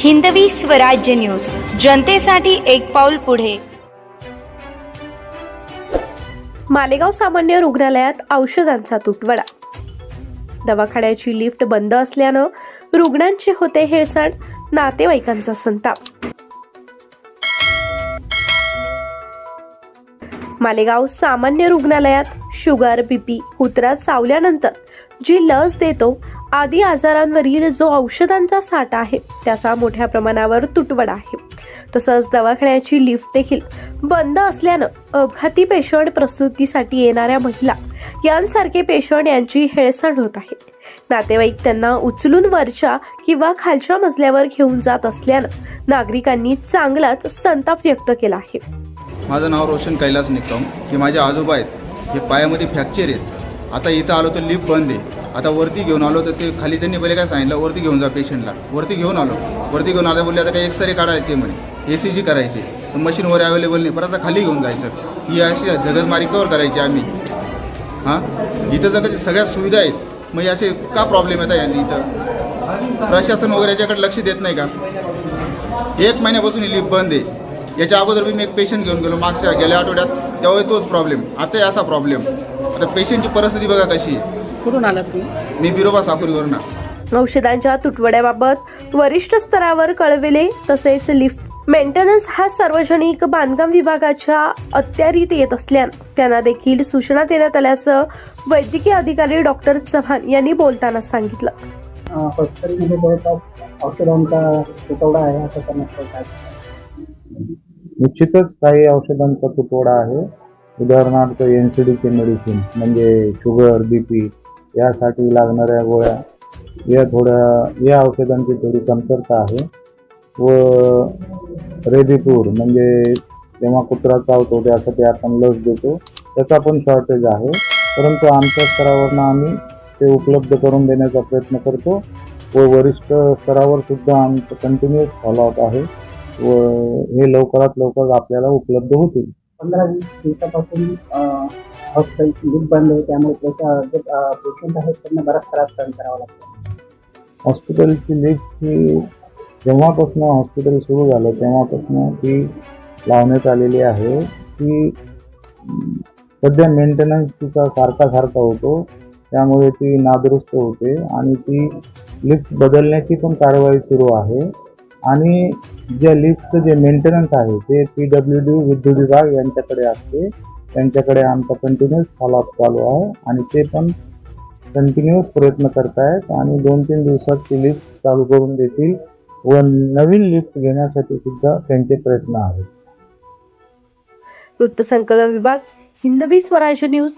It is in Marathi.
हिंदवी स्वराज्य न्यूज. जनतेसाठी एक पाऊल पुढे. मालेगाव सामान्य रुग्णालयात औषधांचा तुटवडा. दवाखान्याची लिफ्ट बंद असल्यानं रुग्णांचे होते हेळसांड नातेवाईकांचा संताप. मालेगाव सामान्य रुग्णालयात शुगर बीपी कुत्रा चावल्यानंतर जी लस देतो आदी आजारांवरील जो औषधांचा साठा आहे त्याचा मोठ्या प्रमाणावर तुटवडा आहे. तसंच दवाखान्याची लिफ्ट देखील बंद असल्यानं अपघाती पेशंट प्रस्तुतीसाठी येणाऱ्या महिला यांसारखे पेशंट यांची हेळसांड होत आहे. नातेवाईक त्यांना उचलून वरच्या किंवा खालच्या मजल्यावर घेऊन जात असल्यानं नागरिकांनी चांगलाच संताप व्यक्त केला आहे. माझं नाव रोशन कैलास निकम. हे माझे आजोबा आहेत. हे पायामध्ये फ्रॅक्चर आहेत. आता इथं आलो तर लिफ्ट बंद आहे. आता वरती घेऊन आलो तर ते खाली त्यांनी पहिले काय सांगितलं? वरती घेऊन जा पेशंटला वरती घेऊन आलो. वरती घेऊन आलं बोलले आता काही एक्सरे काढायचे म्हणे. ए सी जी करायची. तर मशीनवर अवेलेबल नाही. पण आता खाली घेऊन जायचं. ही अशी जगजमारी कवर करायची आम्ही. हां? इथं जर कधी सगळ्या सुविधा आहेत मग असे का प्रॉब्लेम येतात यांनी इथं? प्रशासन वगैरे याच्याकडे लक्ष देत नाही का? एक महिन्यापासून ही लिफ्ट बंद आहे. याच्या अगोदर मी एक पेशंट घेऊन गेलो मागच्या गेल्या आठवड्यात. त्यावेळी तोच प्रॉब्लेम आताही असा प्रॉब्लेम आता पेशंटची परिस्थिती बघा कशी आहे. कुठून आलात तुम्ही? मी बिरोबा साकुरीवरून औषधांच्या तुटवड्याबाबत वरिष्ठ स्तरावर कळविले तसेच लिफ्ट मेंटेनन्स हा सार्वजनिक बांधकाम विभागाच्या अत्यारीत येत असल्यानं त्यांना देखील सूचना देण्यात आल्याचं वैद्यकीय अधिकारी डॉक्टर चव्हाण यांनी बोलताना सांगितलं. हॉस्पिटलमध्ये जवळपास औषधांचा तुटवडा आहे असं समजतं काय निश्चितच काही औषधांचा तुटवडा आहे. उदाहरणार्थ एन सी डीचे मेडिसिन म्हणजे शुगर बी पी यासाठी लागणाऱ्या गोळ्या या थोड्या या औषधांची थोडी कमतरता आहे. व रेडीपूर म्हणजे जेव्हा कुत्रा चावतो त्यासाठी आपण लस देतो. त्याचा पण शॉर्टेज आहे. परंतु आमच्या स्तरावरनं आम्ही ते उपलब्ध करून देण्याचा प्रयत्न करतो. व वरिष्ठ स्तरावर सुद्धा आमचं कंटिन्युअस फॉलोअप आहे. व हे लवकरात लवकर आपल्याला उपलब्ध होतील. पंधरा वीस दिवसापासून हॉस्पिटल बंद आहे त्यामुळे पेशंट आहेत त्यांना बराच त्रास सहन करावा लागतो. हॉस्पिटलची लिफ्ट ही जेव्हापासून हॉस्पिटल सुरू झालं तेव्हापासून ती लावण्यात आलेली आहे. ती सध्या मेंटेनन्स तिचा सारखा सारखा होतो त्यामुळे ती नादुरुस्त होते आणि ती लिफ्ट बदलण्याची पण कारवाई सुरू आहे. आणि ज्या लिफ्टचं जे मेंटेनन्स आहे ते पी डब्ल्यू डी विद्युत विभाग यांच्याकडे असते. त्यांच्याकडे आमचा कंटिन्युअस फॉलोअप चालू आहे आणि ते पण कंटिन्युअस प्रयत्न करतायत आणि दोन तीन दिवसात ती लिफ्ट चालू करून देतील व नवीन लिफ्ट घेण्यासाठी सुद्धा त्यांचे प्रयत्न आहेत. वृत्तसंकलन विभाग हिंदवी स्वराज्य न्यूज.